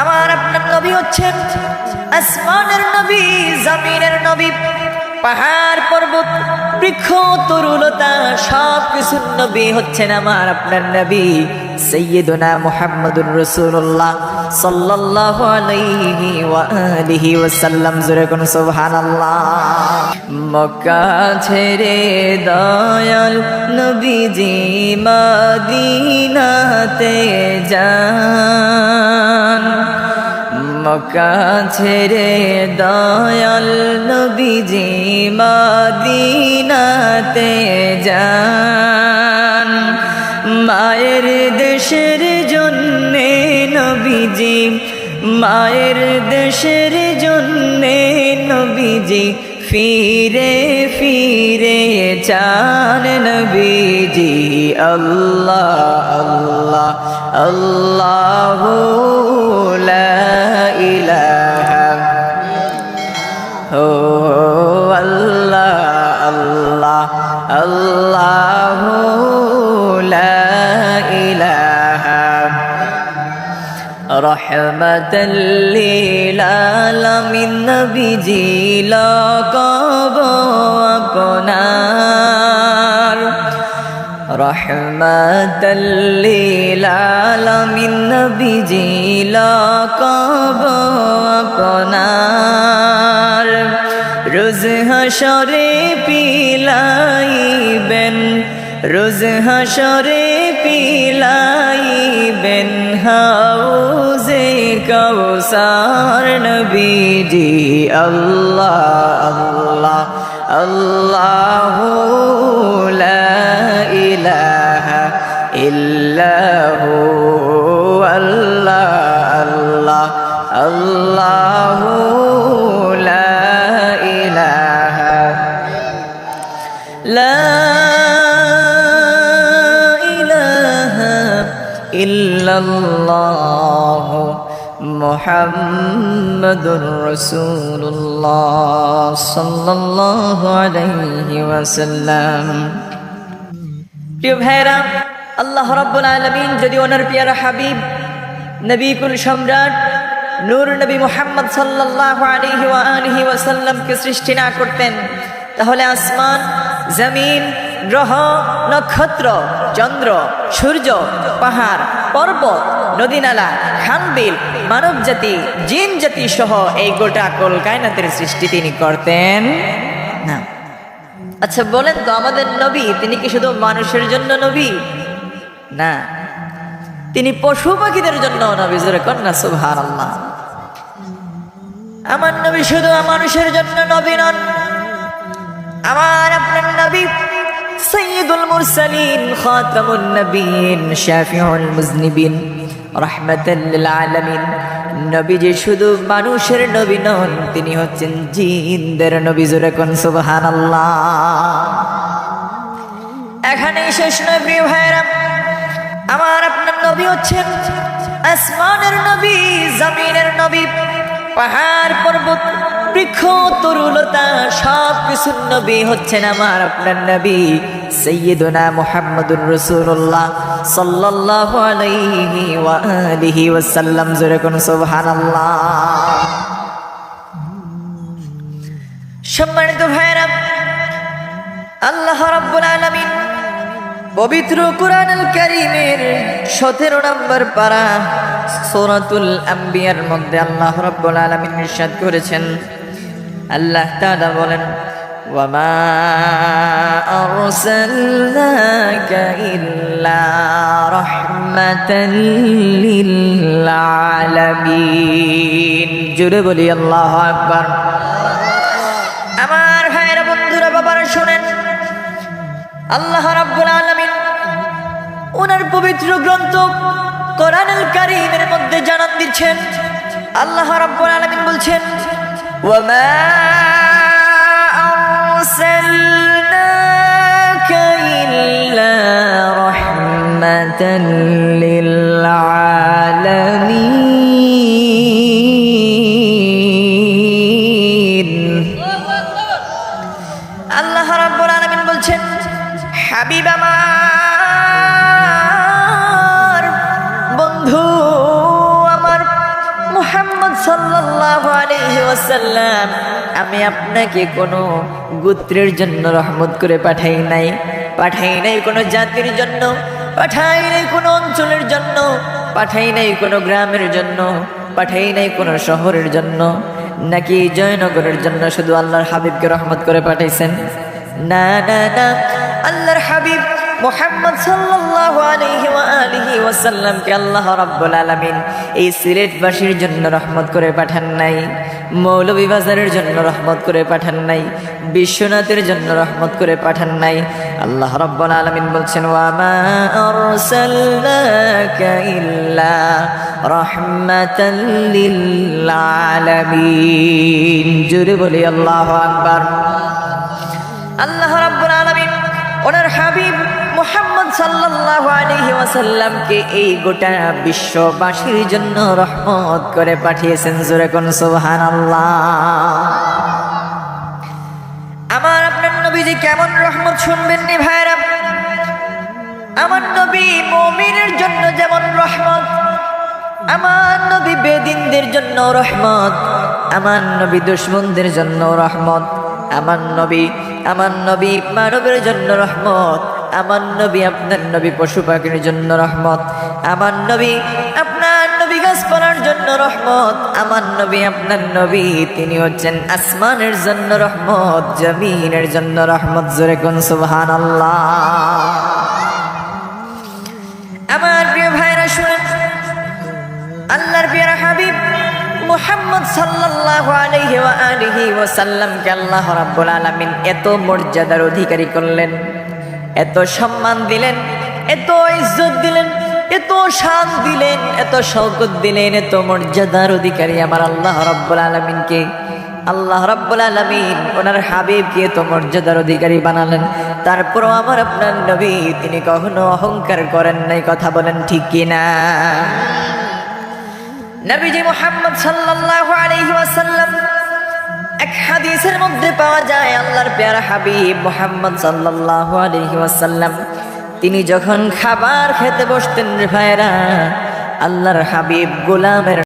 আমার আপনার নবী হচ্ছেন আসমানের নবী, জমিনের নবী, পাহাড় পর্বত, বৃক্ষ, তরুলতা সব কিছুর নবী হচ্ছেন আমার আপনার নবী, সৈয়দনা মুহাম্মদুর রসুল্লাহ সাল্লাল্লাহু আলাইহি ওয়া আলিহি ওয়াসাল্লাম। জোরে কোন সুবহানাল্লাহ। মক্কা ছেড়ে দয়াল নবীজি মদিনাতে যান। মক্কা ছেড়ে দয়াল নবীজি মদিনাতে যান। মায়ের দেশের জন্যে নবীজি, মায়ের দেশের জন্যে নবীজি ফিরে ফিরে চান নবীজি। আল্লাহ আল্লাহ আল্লাহ রহমতল লীলালামিন নবীজি লকব আপনার। রহমতল লীলালামিন নবীজি লকব আপনার। রোজ হাসরে পিলাইবেন, রোজ হাসরে পিলাইবেন হাউজে কৌসার নবীজি আল্লাহ আল্লাহ আল্লাহ লা ইলাহা ইল্লাহু আল্লাহ আল্লাহ আল্লাহ লা ইলাহা لا ইল্লাল্লাহ মোহাম্মদুর রাসূলুল্লাহ সাল্লাল্লাহু আলাইহি প্রিয় ভাইরা আল্লাহ রাব্বুল আলামিন যদি ওনার প্রিয় হাবিব, নবীকুল সম্রাট, নূর নবী মোহাম্মদ সাল্লাহ আলিহি ওয়াসাল্লামকে সৃষ্টি না করতেন, তাহলে আসমান, জমিন গ্রহ, নক্ষত্র, চন্দ্র, সূর্য, পাহাড়, পর্বত, নদীনালা, খানবিল মানব জাতি জিন জাতি সহ এই গোটা কল কায়নাতের সৃষ্টি তিনি করতেন। না। আচ্ছা বলেন তো, আমাদের নবী, তিনি কি শুধু মানুষের জন্য নবী? না। তিনি পশু পাখিদের জন্য নবী কন্যা সুভার আল্লাহ আমার নবী শুধু মানুষের জন্য নবী নন। আমার আপনার নবী সৈয়দুল মুরসালিন, খাতামুন নবীন, শাফিউল মুজনিবিন, রাহমাতাল আলামিন। নবী যে শুধু মানুষের নবী নন, তিনি হচ্ছেন জিনদের নবী, জোরে কোন সুবহানাল্লাহ। এখানেই শেষ নয়, প্রিয় ভাইরা আমার আপনার নবী হচ্ছেন আসমানের নবী, জমিনের নবী। পাহাড় পর্বত, বৃক্ষ, তরুলতা সব কিছুর নবী হচ্ছেন আমার আপনার নবী, সৈয়দনা মুহাম্মদুর রসুল্লাহ সাল্লাল্লাহু আলাইহি ওয়া আলিহি ওয়াসাল্লাম। জোরে কোন সুবহানাল্লাহ। সম্মানিত ভাইরা আল্লাহ রাব্বুল আলামিন পবিত্র কোরআনুল কারীমের 17 নম্বর পারা সূরাতুল আম্বিয়ার মধ্যে আল্লাহ রাব্বুল আলামিন ইরশাদ করেছেন। আল্লাহ তাআলা বলেন ইল্লা রাহমাতাল লিল আলামিন জোরে বলি, আল্লাহু আকবার। আমার ভাইয়েরা, বন্ধুরা, বাবারা, শোনেন, আল্লাহ রাব্বুল আলামিন ওনার পবিত্র গ্রন্থ কোরআনুল কারীমের মধ্যে জানান দিচ্ছেন। আল্লাহ রাব্বুল আলামিন বলছেন, ওয়ামা আরসালনাকা ইল্লা রাহমাতাল লিল আলামিন। আল্লাহ রাব্বুল আলামিন বলছেন, হাবিব আমার ওয়াসাল্লাম, আমি আপনাকে কোনো গোত্রের জন্য রহমত করে পাঠাই নাই। পাঠাই নাই কোনো জাতির জন্য, পাঠাই নাই কোনো অঞ্চলের জন্য, পাঠাই নাই কোনো গ্রামের জন্য, পাঠাই নাই কোনো শহরের জন্য, নাকি জয়নগরের জন্য শুধু আল্লাহর হাবিবকে রহমত করে পাঠাইছেন? না না না, আল্লাহর হাবিব মোহাম্মদ সাল্লাল্লাহু আলাইহি ওয়া আলিহি ওয়াসাল্লামকে আল্লাহ রাব্বুল আলামিন এই সিলেটবাসীর জন্য রহমত করে পাঠান নাই, মৌলভীবাজারের জন্য রহমত করে পাঠান নাই, বিশ্বনাথের জন্য রহমত করে পাঠান নাই। আল্লাহ রাব্বুল আলামিন বলছেন, ওয়া মা আরসালনাকা ইল্লা রাহমাতাল লিল আলামিন। জোরে বলি, আল্লাহু আকবার। আল্লাহ রাব্বুল আলামিন ওনার হাবিব মোহাম্মদ সাল্লাল্লাহু আলাইহি ওয়াসাল্লামকে এই গোটা বিশ্ববাসীর জন্য রহমত করে পাঠিয়েছেন, জোরে কোন সুবহানাল্লাহ। আমার আপনার নবীজি কেমন রহমত শুনবেন নি ভাইরা আমার নবী মুমিনের জন্য যেমন রহমত, আমার নবী বেদিনদের জন্য রহমত, আমার নবী দুশ্মনদের জন্য রহমত, আমার নবী আমার নবী মানবের জন্য রহমত। আমার নবী আপনার নবী পশু পাখির জন্য রহমত। আমার নবী আপনার নবী গাছপালার জন্য রহমত। আমার নবী আপনার নবী, তিনি হচ্ছেন আসমানের জন্য রহমত, জমিনের জন্য রহমত। জোরে কোন সুবহান আমার মুহাম্মদ সাল্লাল্লাহু আলাইহি ওয়া আলিহি ওয়া সাল্লামকে আল্লাহ রাব্বুল আলামিন এত মর্যাদার অধিকারী করলেন, এত সম্মান দিলেন, এত ইজ্জত দিলেন, এত শান দিলেন, এত শওকত দিলেন, এত মর্যাদার অধিকারী আমার আল্লাহ রাব্বুল আলামিনকে। আল্লাহ রাব্বুল আলামিন ওনার হাবিবকে এত মর্যাদার অধিকারী বানালেন। তারপরও আমার আপনার নবী, তিনি কখনো অহংকার করেন নাই, কথা বলেন ঠিক কিনা? নবীজি মোহাম্মদ সাল্লাল্লাহু আলাইহি ওয়াসাল্লাম এক হাদিসের মধ্যে পাওয়া যায়, আল্লাহর পেয়ারা হাবিব মোহাম্মদ সাল্লাল্লাহু আলাইহি ওয়াসাল্লাম। তিনি যখন খাবার খেতে বসতেন ভাইরা আল্লাহর হাবিব গোলামের